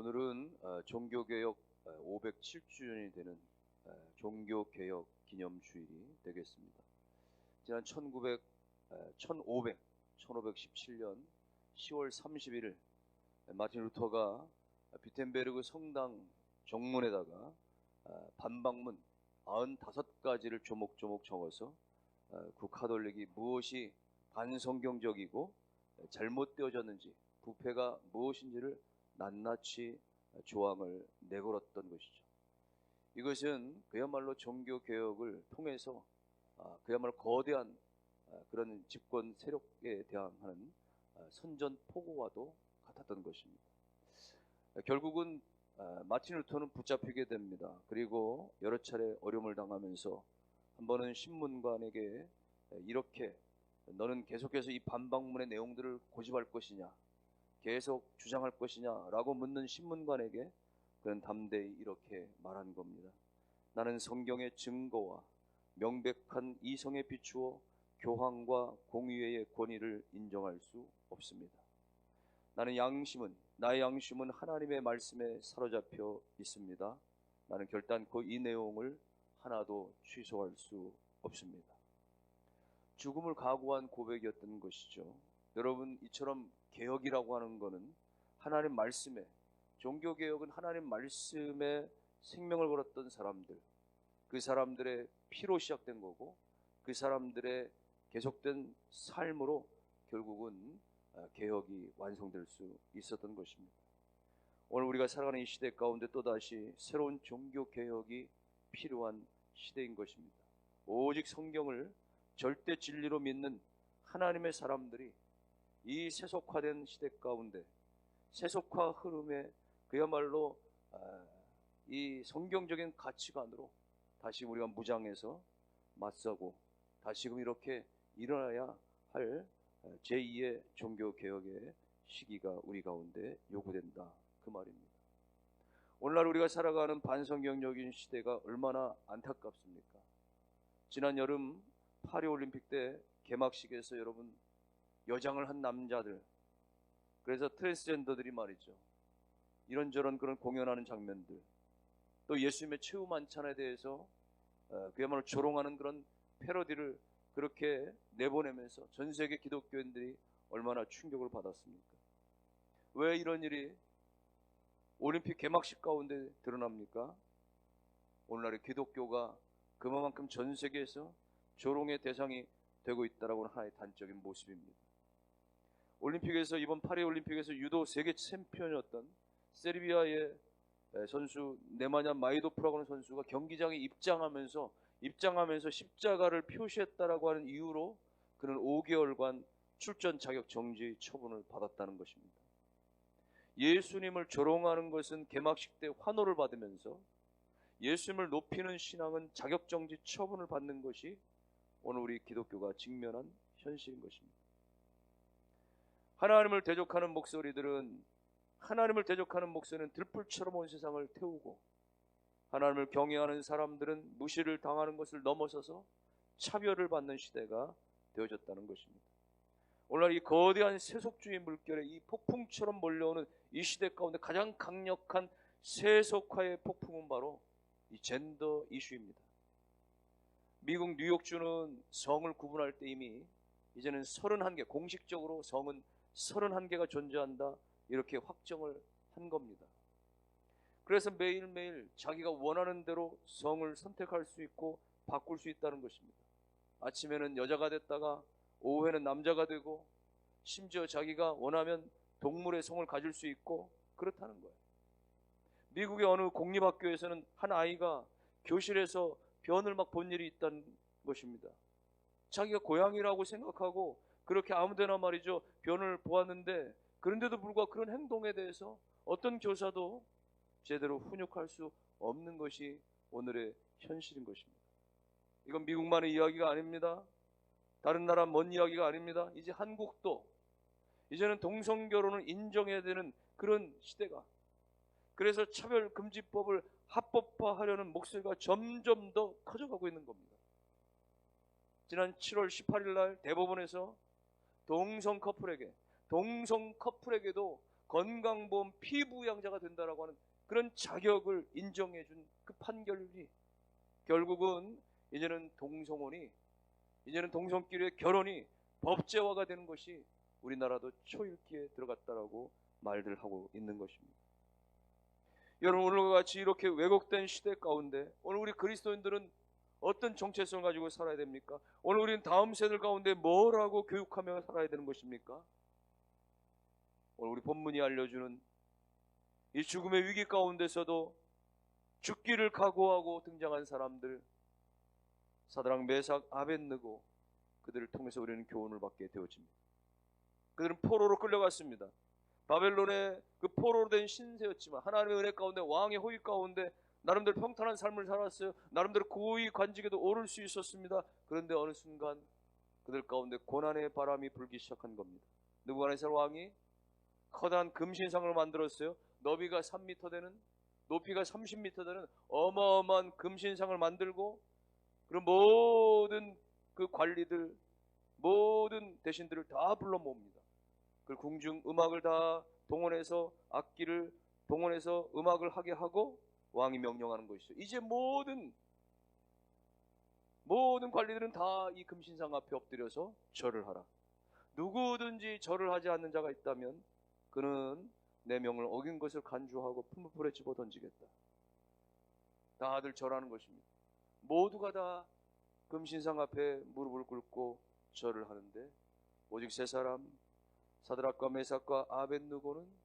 오늘은 어, 종교개혁 507주년이 되는 어, 종교개혁 기념주일이 되겠습니다. 지난 1900, 1500, 1517년 10월 31일 마틴 루터가 비텐베르그 성당 정문에다가 어, 반박문 95가지를 조목조목 적어서 국카톨릭이 무엇이 반성경적이고 잘못되어졌는지 부패가 무엇인지를 낱낱이 조항을 내걸었던 것이죠. 이것은 그야말로 종교 개혁을 통해서 아, 그야말로 거대한 아, 그런 집권 세력에 대한 아, 선전포고와도 같았던 것입니다. 결국은 마틴 루터는 붙잡히게 됩니다. 그리고 여러 차례 어려움을 당하면서 한 번은 신문관에게 이렇게 너는 계속해서 이 반박문의 내용들을 고집할 것이냐 계속 주장할 것이냐라고 묻는 신문관에게 그는 담대히 이렇게 말한 겁니다. 나는 성경의 증거와 명백한 이성에 비추어 교황과 공의회의 권위를 인정할 수 없습니다. 나는 양심은 나의 양심은 하나님의 말씀에 사로잡혀 있습니다. 나는 결단코 이 내용을 하나도 취소할 수 없습니다. 죽음을 각오한 고백이었던 것이죠. 여러분 이처럼 개혁이라고 하는 것은 하나님 말씀에 종교 개혁은 하나님 말씀에 생명을 걸었던 사람들 그 사람들의 피로 시작된 거고 그 사람들의 계속된 삶으로 결국은 아, 개혁이 완성될 수 있었던 것입니다. 오늘 우리가 살아가는 이 시대 가운데 또다시 새로운 종교 개혁이 필요한 시대인 것입니다. 오직 성경을 절대 진리로 믿는 하나님의 사람들이 이 세속화된 시대 가운데 세속화 흐름에 그야말로 아, 이 성경적인 가치관으로 다시 우리가 무장해서 맞서고 다시금 이렇게 일어나야 할 제2의 종교 개혁의 시기가 우리 가운데 요구된다 그 말입니다. 오늘날 우리가 살아가는 반성경적인 시대가 얼마나 안타깝습니까? 지난 여름 파리 올림픽 때 개막식에서 여러분 여장을 한 남자들 그래서 트랜스젠더들이 말이죠. 이런저런 그런 공연하는 장면들 또 예수님의 최후 만찬에 대해서 어, 그야말로 조롱하는 그런 패러디를 그렇게 내보내면서 전 세계 기독교인들이 얼마나 충격을 받았습니까? 왜 이런 일이 올림픽 개막식 가운데 드러납니까? 오늘날의 기독교가 그만큼 전 세계에서 조롱의 대상이 되고 있다라고 하는 하나의 단적인 모습입니다. 올림픽에서 이번 파리 올림픽에서 유도 세계 챔피언이었던 세르비아의 선수 네마냐 마이도프라고 하는 선수가 경기장에 입장하면서 입장하면서 십자가를 표시했다라고 하는 이유로 그는 5개월간 출전 자격 정지 처분을 받았다는 것입니다. 예수님을 조롱하는 것은 개막식 때 환호를 받으면서 예수님을 높이는 신앙은 자격 정지 처분을 받는 것이 오늘 우리 기독교가 직면한 현실인 것입니다. 하나님을 대적하는 목소리들은 하나님을 대적하는 목소리는 들불처럼 온 세상을 태우고 하나님을 경외하는 사람들은 무시를 당하는 것을 넘어서서 차별을 받는 시대가 되어졌다는 것입니다. 오늘날 이 거대한 세속주의 물결에 이 폭풍처럼 몰려오는 이 시대 가운데 가장 강력한 세속화의 폭풍은 바로 이 젠더 이슈입니다. 미국 뉴욕주는 성을 구분할 때 이미 이제는 31개, 공식적으로 성은 31개가 존재한다. 이렇게 확정을 한 겁니다. 그래서 매일매일 자기가 원하는 대로 성을 선택할 수 있고 바꿀 수 있다는 것입니다. 아침에는 여자가 됐다가 오후에는 남자가 되고 심지어 자기가 원하면 동물의 성을 가질 수 있고 그렇다는 거예요. 미국의 어느 공립학교에서는 한 아이가 교실에서 변을 막 본 일이 있다는 것입니다. 자기가 고양이라고 생각하고 그렇게 아무데나 말이죠. 변을 보았는데 그런데도 불구하고 그런 행동에 대해서 어떤 교사도 제대로 훈육할 수 없는 것이 오늘의 현실인 것입니다. 이건 미국만의 이야기가 아닙니다. 다른 나라 먼 이야기가 아닙니다. 이제 한국도 이제는 동성 결혼을 인정해야 되는 그런 시대가 그래서 차별 금지법을 합법화하려는 목소리가 점점 더 커져가고 있는 겁니다. 지난 7월 18일 날 대법원에서 동성 커플에게 동성 커플에게도 건강보험 피부양자가 된다라고 하는 그런 자격을 인정해 준 그 판결이 결국은 이제는 동성혼이 이제는 동성끼리의 결혼이 법제화가 되는 것이 우리나라도 초읽기에 들어갔다라고 말들 하고 있는 것입니다. 여러분 오늘과 같이 이렇게 왜곡된 시대 가운데 오늘 우리 그리스도인들은 어떤 정체성을 가지고 살아야 됩니까? 오늘 우리는 다음 세대 가운데 뭘 하고 교육하며 살아야 되는 것입니까? 오늘 우리 본문이 알려주는 이 죽음의 위기 가운데서도 죽기를 각오하고 등장한 사람들 사드랑 메삭 아벤느고 그들을 통해서 우리는 교훈을 받게 되어집니다. 그들은 포로로 끌려갔습니다. 바벨론의 그 포로로 된 신세였지만 하나님의 은혜 가운데 왕의 호의 가운데 나름대로 평탄한 삶을 살았어요. 나름대로 고위 관직에도 오를 수 있었습니다. 그런데 어느 순간 그들 가운데 고난의 바람이 불기 시작한 겁니다. 느부갓네살 왕이 커다란 금신상을 만들었어요. 너비가 3m 되는 높이가 30m 되는 어마어마한 금신상을 만들고 그런 모든 그 관리들 모든 대신들을 다 불러 모읍니다. 그 궁중 음악을 다 동원해서 악기를 동원해서 음악을 하게 하고 왕이 명령하는 것이죠. 이제 모든 모든 관리들은 다 이 금신상 앞에 엎드려서 절을 하라. 누구든지 절을 하지 않는 자가 있다면 그는 내 명을 어긴 것을 간주하고 풀무불에 집어 던지겠다. 다들 절하는 것입니다. 모두가 다 금신상 앞에 무릎을 꿇고 절을 하는데 오직 세 사람 사드락과 메삭과 아벤누고는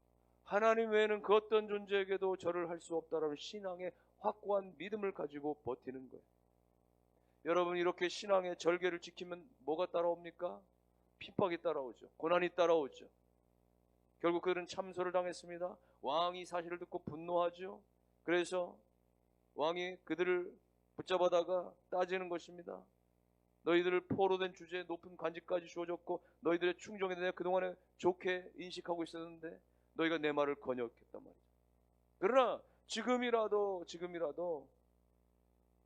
하나님 외에는 그 어떤 존재에게도 절을 할수 없다라는 신앙의 확고한 믿음을 가지고 버티는 거예요. 여러분 이렇게 신앙의 절개를 지키면 뭐가 따라옵니까? 핍박이 따라오죠. 고난이 따라오죠. 결국 그들은 참소를 당했습니다. 왕이 사실을 듣고 분노하죠. 그래서 왕이 그들을 붙잡아다가 따지는 것입니다. 너희들을 포로 된 주제에 높은 간직까지 주어졌고 너희들의 충정에 대해 그동안에 좋게 인식하고 있었는데 너희가 내 말을 건역했단 말이죠. 그러나 지금이라도 지금이라도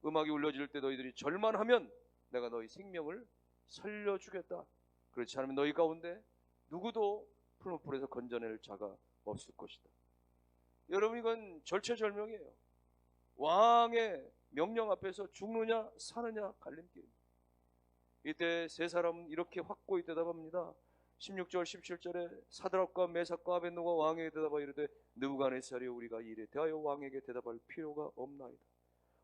음악이 울려질 때 너희들이 절만하면 내가 너희 생명을 살려주겠다. 그렇지 않으면 너희 가운데 누구도 풀무불에서 건져낼 자가 없을 것이다. 여러분 이건 절체절명이에요. 왕의 명령 앞에서 죽느냐 사느냐 갈림길입니다. 이때 세 사람은 이렇게 확고히 대답합니다. 16절 17절에 사드락과 메삭과 아벤노가 왕에게 대답하여 이르되 느부갓네살이 우리가 이래 대하여 왕에게 대답할 필요가 없나이다.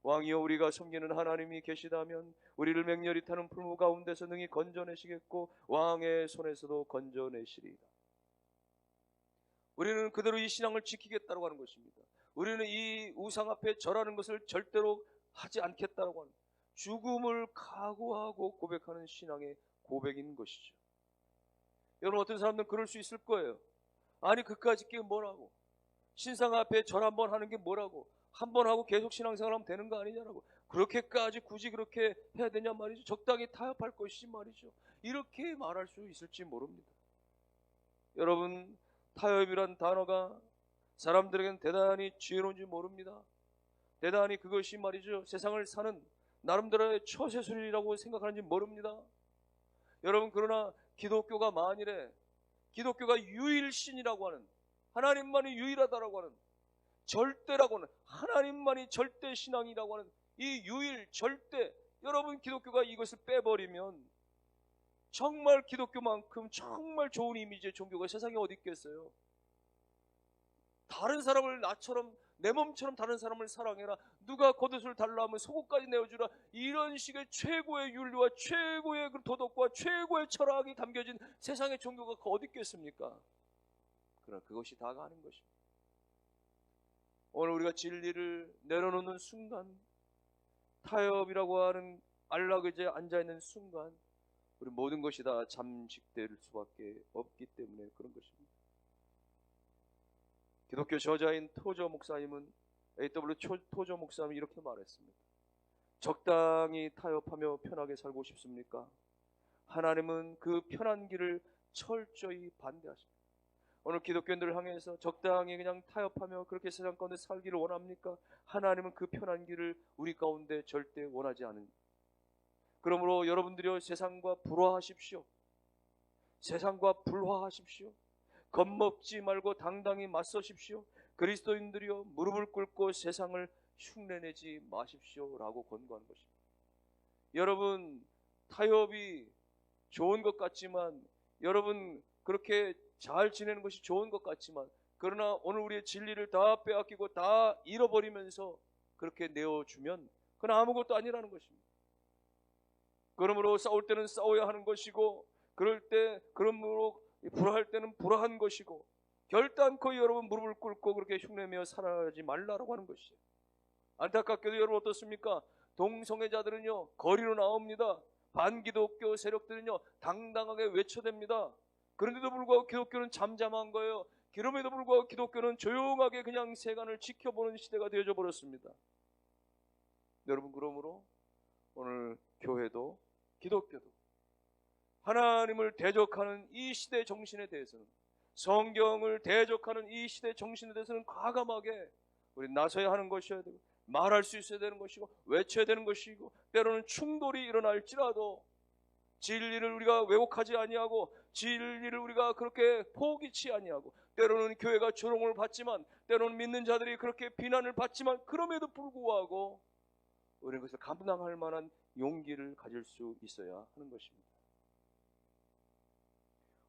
왕이여 우리가 섬기는 하나님이 계시다면 우리를 맹렬히 타는 풀무 가운데서 능히 건져내시겠고 왕의 손에서도 건져내시리이다. 우리는 그대로 이 신앙을 지키겠다고 하는 것입니다. 우리는 이 우상 앞에 절하는 것을 절대로 하지 않겠다고 하는 죽음을 각오하고 고백하는 신앙의 고백인 것이죠. 여러분 어떤 사람들은 그럴 수 있을 거예요. 아니 그까짓 게 뭐라고? 신상 앞에 절 한 번 하는 게 뭐라고? 한 번 하고 계속 신앙생활 하면 되는 거 아니냐라고. 그렇게까지 굳이 그렇게 해야 되냐 말이죠. 적당히 타협할 것이지 말이죠. 이렇게 말할 수 있을지 모릅니다. 여러분 타협이란 단어가 사람들에게는 대단히 지혜로운지 모릅니다. 대단히 그것이 말이죠. 세상을 사는 나름대로의 처세술이라고 생각하는지 모릅니다. 여러분 그러나 기독교가 만일에 기독교가 유일신이라고 하는 하나님만이 유일하다라고 하는 절대라고 하는 하나님만이 절대 신앙이라고 하는 이 유일 절대 여러분 기독교가 이것을 빼버리면 정말 기독교만큼 정말 좋은 이미지의 종교가 세상에 어디 있겠어요? 다른 사람을 나처럼 내 몸처럼 다른 사람을 사랑해라. 누가 겉옷을 달라 하면 속옷까지 내어주라. 이런 식의 최고의 윤리와 최고의 그 도덕과 최고의 철학이 담겨진 세상의 종교가 어디 있겠습니까? 그러나 그것이 다가 아닌 것입니다. 오늘 우리가 진리를 내려놓는 순간, 타협이라고 하는 안락의자에 앉아있는 순간, 우리 모든 것이 다 잠식될 수밖에 없기 때문에 그런 것입니다. 기독교 저자인 토저 목사님은 AW 토저 목사님이 이렇게 말했습니다. 적당히 타협하며 편하게 살고 싶습니까? 하나님은 그 편한 길을 철저히 반대하십니다. 오늘 기독교인들을 향해서 적당히 그냥 타협하며 그렇게 세상 가운데 살기를 원합니까? 하나님은 그 편한 길을 우리 가운데 절대 원하지 않은. 그러므로 여러분들이 세상과 불화하십시오. 세상과 불화하십시오. 겁먹지 말고 당당히 맞서십시오. 그리스도인들이여 무릎을 꿇고 세상을 흉내내지 마십시오라고 권고한 것입니다. 여러분 타협이 좋은 것 같지만 여러분 그렇게 잘 지내는 것이 좋은 것 같지만 그러나 오늘 우리의 진리를 다 빼앗기고 다 잃어버리면서 그렇게 내어주면 그건 아무것도 아니라는 것입니다. 그러므로 싸울 때는 싸워야 하는 것이고 그럴 때 그러므로 불화할 때는 불화한 것이고 결단코 여러분 무릎을 꿇고 그렇게 흉내내며 살아가지 말라라고 하는 것이에요. 안타깝게도 여러분 어떻습니까? 동성애자들은요 거리로 나옵니다. 반기독교 세력들은요 당당하게 외쳐댑니다. 그런데도 불구하고 기독교는 잠잠한 거예요. 그럼에도 불구하고 기독교는 조용하게 그냥 세간을 지켜보는 시대가 되어져 버렸습니다. 여러분 그러므로 오늘 교회도 기독교도 하나님을 대적하는 이 시대 정신에 대해서는 성경을 대적하는 이 시대 정신에 대해서는 과감하게 우리 나서야 하는 것이어야 되고 말할 수 있어야 되는 것이고 외쳐야 되는 것이고 때로는 충돌이 일어날지라도 진리를 우리가 왜곡하지 아니하고 진리를 우리가 그렇게 포기치 아니하고 때로는 교회가 조롱을 받지만 때로는 믿는 자들이 그렇게 비난을 받지만 그럼에도 불구하고 우리는 그것을 감당할 만한 용기를 가질 수 있어야 하는 것입니다.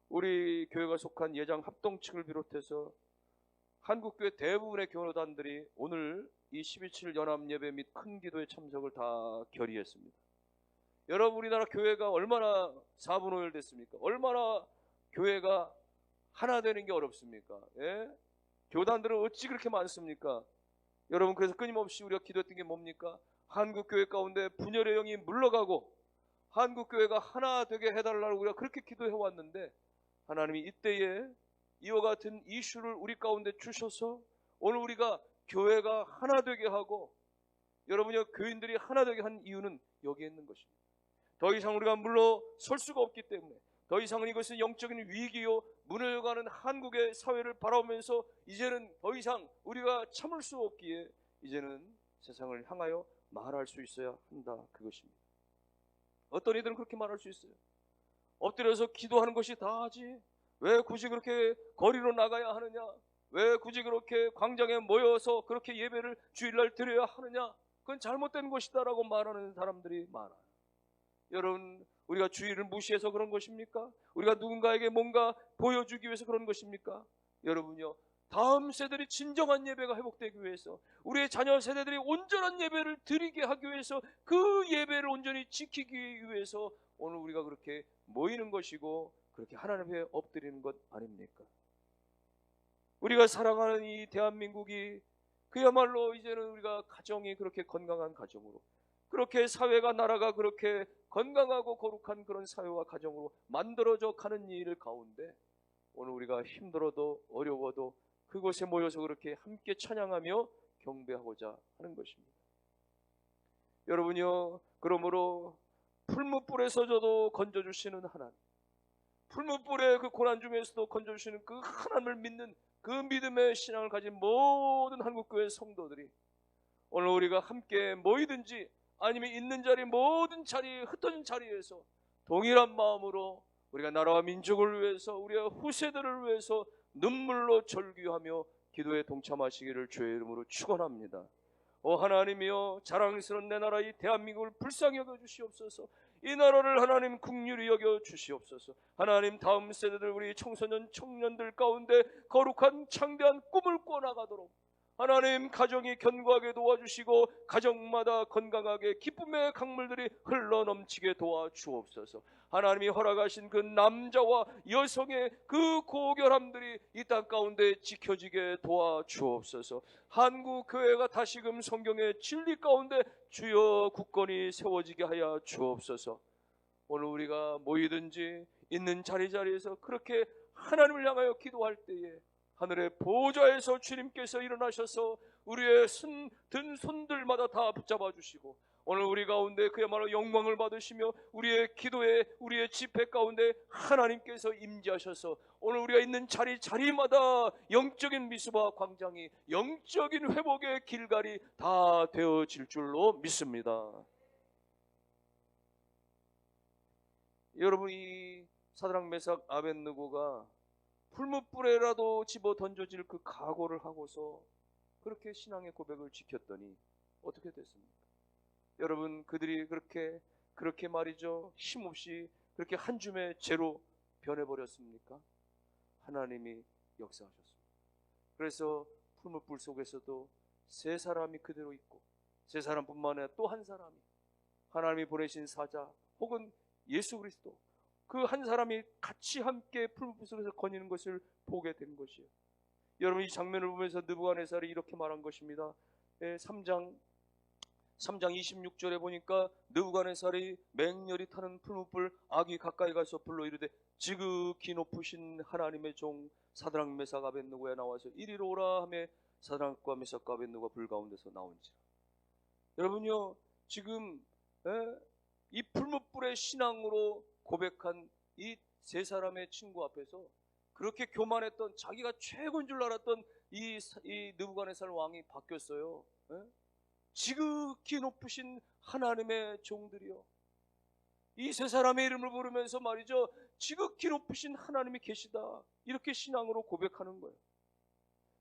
우리 교회가 속한 예장 합동측을 비롯해서 한국교회 대부분의 교로단들이 오늘 이 12.7 연합예배 및 큰 기도에 참석을 다 결의했습니다. 여러분 우리나라 교회가 얼마나 사분오열됐습니까? 얼마나 교회가 하나 되는 게 어렵습니까? 예? 교단들은 어찌 그렇게 많습니까? 여러분 그래서 끊임없이 우리가 기도했던 게 뭡니까? 한국 교회 가운데 분열의 영이 물러가고 한국 교회가 하나 되게 해달라고 우리가 그렇게 기도해 왔는데 하나님이 이때에 이와 같은 이슈를 우리 가운데 주셔서 오늘 우리가 교회가 하나 되게 하고 여러분이 교인들이 하나 되게 한 이유는 여기에 있는 것입니다. 더 이상 우리가 물러설 수가 없기 때문에 더 이상은 이것은 영적인 위기요 무너져가는 한국의 사회를 바라보면서 이제는 더 이상 우리가 참을 수 없기에 이제는 세상을 향하여 말할 수 있어야 한다 그것입니다. 어떤 이들은 그렇게 말할 수 있어요. 엎드려서 기도하는 것이 다지 왜 굳이 그렇게 거리로 나가야 하느냐? 왜 굳이 그렇게 광장에 모여서 그렇게 예배를 주일날 드려야 하느냐? 그건 잘못된 것이다라고 말하는 사람들이 많아요. 여러분, 우리가 주일을 무시해서 그런 것입니까? 우리가 누군가에게 뭔가 보여주기 위해서 그런 것입니까? 여러분요, 다음 세대들이 진정한 예배가 회복되기 위해서 우리의 자녀 세대들이 온전한 예배를 드리게 하기 위해서 그 예배를 온전히 지키기 위해서 오늘 우리가 그렇게 모이는 것이고 그렇게 하나님 앞에 엎드리는 것 아닙니까? 우리가 사랑하는 이 대한민국이 그야말로 이제는 우리가 가정이 그렇게 건강한 가정으로 그렇게 사회가 나라가 그렇게 건강하고 거룩한 그런 사회와 가정으로 만들어져 가는 일 가운데 오늘 우리가 힘들어도 어려워도 그곳에 모여서 그렇게 함께 찬양하며 경배하고자 하는 것입니다. 여러분요, 그러므로 풀무불에서 저도 건져주시는 하나님, 풀무불의 그 고난 중에서도 건져주시는 그 하나님을 믿는 그 믿음의 신앙을 가진 모든 한국교회 성도들이 오늘 우리가 함께 모이든지 아니면 있는 자리 모든 자리 흩어진 자리에서 동일한 마음으로 우리가 나라와 민족을 위해서 우리의 후세들을 위해서 눈물로 절규하며 기도에 동참하시기를 주의 이름으로 축원합니다. 오 하나님이여 자랑스러운 내 나라 이 대한민국을 불쌍히 여겨 주시옵소서. 이 나라를 하나님 국률이 여겨 주시옵소서. 하나님 다음 세대들 우리 청소년 청년들 가운데 거룩한 창대한 꿈을 꿔 나가도록 하나님 가정이 견고하게 도와주시고 가정마다 건강하게 기쁨의 강물들이 흘러 넘치게 도와주옵소서. 하나님이 허락하신 그 남자와 여성의 그 고결함들이 이 땅 가운데 지켜지게 도와주옵소서. 한국 교회가 다시금 성경의 진리 가운데 주여 국권이 세워지게 하여 주옵소서. 오늘 우리가 모이든지 있는 자리 자리에서 그렇게 하나님을 향하여 기도할 때에 하늘의 보좌에서 주님께서 일어나셔서 우리의 손, 든 손들마다 다 붙잡아 주시고 오늘 우리 가운데 그야말로 영광을 받으시며 우리의 기도에 우리의 집회 가운데 하나님께서 임재하셔서 오늘 우리가 있는 자리 자리마다 영적인 미수와 광장이 영적인 회복의 길갈이 다 되어질 줄로 믿습니다. 여러분 이 사드랑 메삭 아벤느고가 풀무불에라도 집어 던져질 그 각오를 하고서 그렇게 신앙의 고백을 지켰더니 어떻게 됐습니까? 여러분 그들이 그렇게 그렇게 말이죠 힘없이 그렇게 한 줌의 죄로 변해버렸습니까? 하나님이 역사하셨습니다. 그래서 풀무불 속에서도 세 사람이 그대로 있고 세 사람뿐만 아니라 또 한 사람이 하나님이 보내신 사자 혹은 예수 그리스도 그 한 사람이 같이 함께 풀무불 속에서 거니는 것을 보게 된 것이에요. 여러분 이 장면을 보면서 느부갓네살이 이렇게 말한 것입니다. 예, 3장 3장 26절에 보니까 느부갓네살이 맹렬히 타는 풀무불 아기 가까이 가서 불러 이르되 지극히 높으신 하나님의 종 사드랑 메삭 아벤누고에 나와서 이리로 오라 하며 사드랑과 메삭과 아벤누가 불 가운데서 나온지라. 여러분요 지금 예, 이 풀무불의 신앙으로 고백한 이 세 사람의 친구 앞에서 그렇게 교만했던 자기가 최고인 줄 알았던 이, 사- 이 느부갓네살 왕이 바뀌었어요. 예? 지극히 높으신 하나님의 종들이요. 이 세 사람의 이름을 부르면서 말이죠. 지극히 높으신 하나님이 계시다. 이렇게 신앙으로 고백하는 거예요.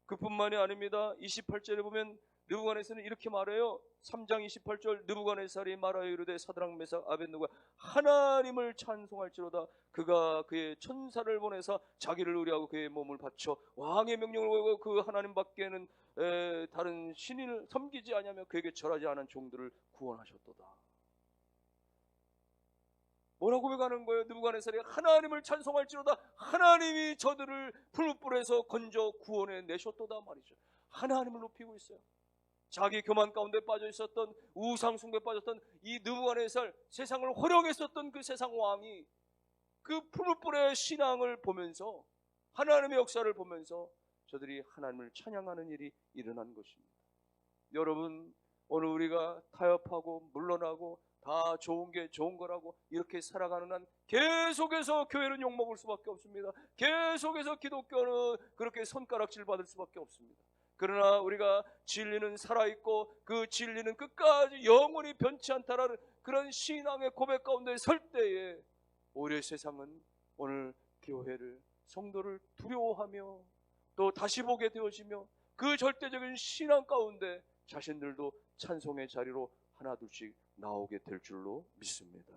그뿐만이 아닙니다. 28절에 보면 느부갓네살은 이렇게 말해요. 3장 28절 느부갓네살이 말하여 이르되 사드랑 메삭 아벤누가 하나님을 찬송할지로다 그가 그의 천사를 보내사 자기를 의뢰하고 그의 몸을 바쳐 왕의 명령을 보고 그 하나님 밖에는 에, 다른 신인을 섬기지 아니하며 그에게 절하지 않은 종들을 구원하셨도다. 뭐라고 고백하는 거예요? 느부갓네살이 하나님을 찬송할지로다 하나님이 저들을 풀무불에서 건져 구원해 내셨도다 말이죠. 하나님을 높이고 있어요. 자기 교만 가운데 빠져 있었던 우상 숭배 빠졌던 이 느부갓네살 세상을 호령했었던 그 세상 왕이 그 풀무불의 신앙을 보면서 하나님의 역사를 보면서 저들이 하나님을 찬양하는 일이 일어난 것입니다. 여러분 오늘 우리가 타협하고 물러나고 다 좋은 게 좋은 거라고 이렇게 살아가는 한 계속해서 교회는 욕먹을 수밖에 없습니다. 계속해서 기독교는 그렇게 손가락질 받을 수밖에 없습니다. 그러나 우리가 진리는 살아있고 그 진리는 끝까지 영원히 변치 않다라는 그런 신앙의 고백 가운데 설 때에 오히려 세상은 오늘 교회를 성도를 두려워하며 또 다시 보게 되어지며 그 절대적인 신앙 가운데 자신들도 찬송의 자리로 하나둘씩 나오게 될 줄로 믿습니다.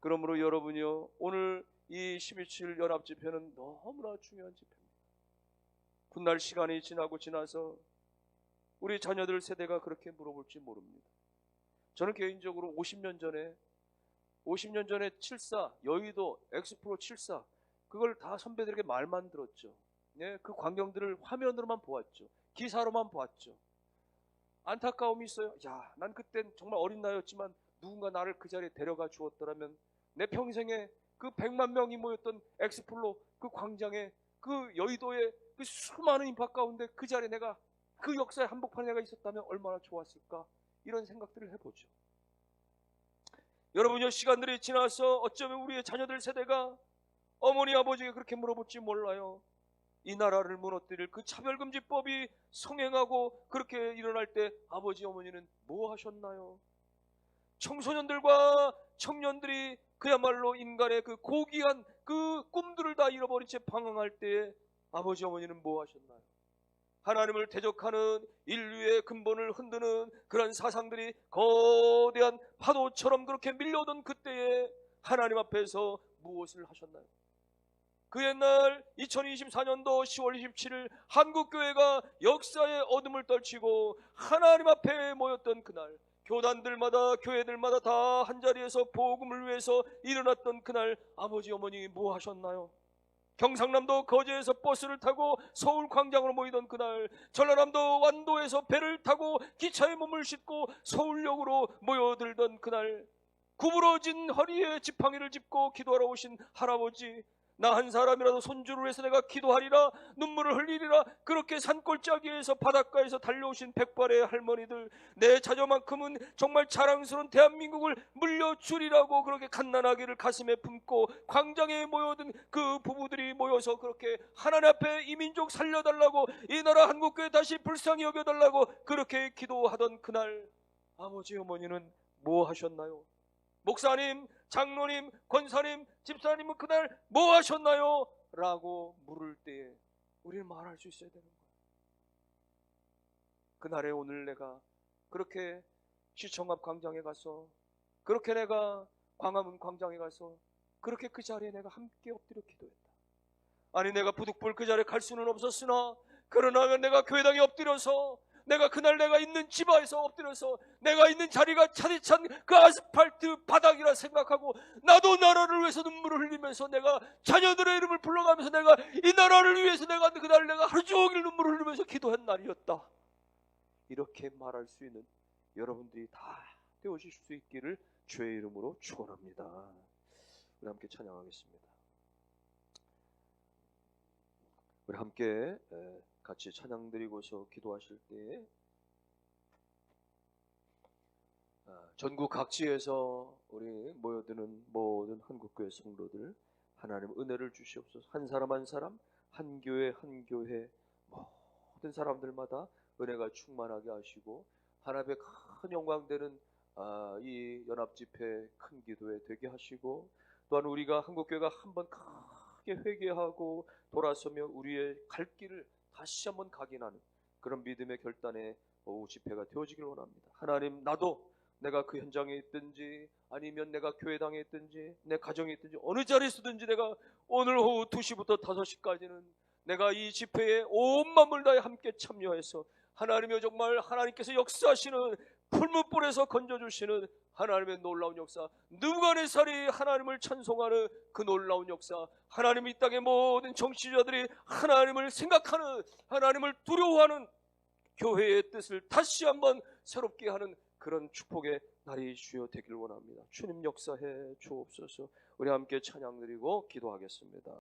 그러므로 여러분이요 오늘 이 12.7 연합집회는 너무나 중요한 집회입니다. 훗날 시간이 지나고 지나서 우리 자녀들 세대가 그렇게 물어볼지 모릅니다. 저는 개인적으로 50년 전에 50년 전에 74 여의도 엑스프로 74 그걸 다 선배들에게 말만 들었죠. 예, 그 광경들을 화면으로만 보았죠. 기사로만 보았죠. 안타까움이 있어요. 야, 난 그땐 정말 어린 나이였지만 누군가 나를 그 자리에 데려가 주었더라면 내 평생에 그 100만 명이 모였던 엑스플로 그 광장에 그 여의도에 그 수많은 인파 가운데 그 자리에 내가 그 역사의 한복판에 내가 있었다면 얼마나 좋았을까 이런 생각들을 해보죠. 여러분요 시간들이 지나서 어쩌면 우리의 자녀들 세대가 어머니 아버지에게 그렇게 물어볼지 몰라요. 이 나라를 무너뜨릴 그 차별금지법이 성행하고 그렇게 일어날 때 아버지 어머니는 뭐 하셨나요? 청소년들과 청년들이 그야말로 인간의 그 고귀한 그 꿈들을 다 잃어버린 채 방황할 때에 아버지 어머니는 뭐 하셨나요? 하나님을 대적하는 인류의 근본을 흔드는 그런 사상들이 거대한 파도처럼 그렇게 밀려오던 그때에 하나님 앞에서 무엇을 하셨나요? 그 옛날 2024년도 10월 27일 한국교회가 역사의 어둠을 떨치고 하나님 앞에 모였던 그날 교단들마다 교회들마다 다 한자리에서 복음을 위해서 일어났던 그날 아버지 어머니 뭐 하셨나요? 경상남도 거제에서 버스를 타고 서울 광장으로 모이던 그날 전라남도 완도에서 배를 타고 기차에 몸을 싣고 서울역으로 모여들던 그날 구부러진 허리에 지팡이를 짚고 기도하러 오신 할아버지 나 한 사람이라도 손주를 위해서 내가 기도하리라 눈물을 흘리리라 그렇게 산골짜기에서 바닷가에서 달려오신 백발의 할머니들 내 자녀만큼은 정말 자랑스러운 대한민국을 물려주리라고 그렇게 갓난아기를 가슴에 품고 광장에 모여든 그 부부들이 모여서 그렇게 하나님 앞에 이 민족 살려달라고 이 나라 한국교회 다시 불쌍히 여겨달라고 그렇게 기도하던 그날 아버지 어머니는 뭐 하셨나요? 목사님, 장로님, 권사님, 집사님은 그날 뭐 하셨나요? 라고 물을 때에 우리는 말할 수 있어야 되는 거예요. 그날에 오늘 내가 그렇게 시청 앞 광장에 가서 그렇게 내가 광화문 광장에 가서 그렇게 그 자리에 내가 함께 엎드려 기도했다. 아니 내가 부득불 그 자리에 갈 수는 없었으나 그러나 내가 교회당에 엎드려서 내가 그날 내가 있는 집안에서 엎드려서 내가 있는 자리가 차디찬 그 아스팔트 바닥이라 생각하고 나도 나라를 위해서 눈물을 흘리면서 내가 자녀들의 이름을 불러가면서 내가 이 나라를 위해서 내가 그날 내가 하루 종일 눈물을 흘리면서 기도한 날이었다. 이렇게 말할 수 있는 여러분들이 다 되어주실 수 있기를 주의 이름으로 축원합니다. 우리 함께 찬양하겠습니다. 우리 함께 에, 같이 찬양 드리고서 기도하실 때 아, 전국 각지에서 우리 모여드는 모든 한국교회 성도들 하나님 은혜를 주시옵소서. 한 사람 한 사람 한 교회 한 교회 모든 사람들마다 은혜가 충만하게 하시고 하나님의 큰 영광 되는 아, 이 연합 집회 큰 기도에 되게 하시고 또한 우리가 한국교회가 한번 크게 회개하고 돌아서며 우리의 갈 길을 다시 한번 각인하는 그런 믿음의 결단의 오후 집회가 되어지길 원합니다. 하나님 나도 내가 그 현장에 있든지 아니면 내가 교회당에 있든지 내 가정에 있든지 어느 자리에 있든지 내가 오늘 오후 2시부터 5시까지는 내가 이 집회에 온 마음을 다해 함께 참여해서 하나님의 정말 하나님께서 역사하시는 풀무불에서 건져주시는 하나님의 놀라운 역사 누가네살이 하나님을 찬송하는 그 놀라운 역사 하나님 이 땅의 모든 정치자들이 하나님을 생각하는 하나님을 두려워하는 교회의 뜻을 다시 한번 새롭게 하는 그런 축복의 날이 주여 되길 원합니다. 주님 역사해 주옵소서. 우리 함께 찬양 드리고 기도하겠습니다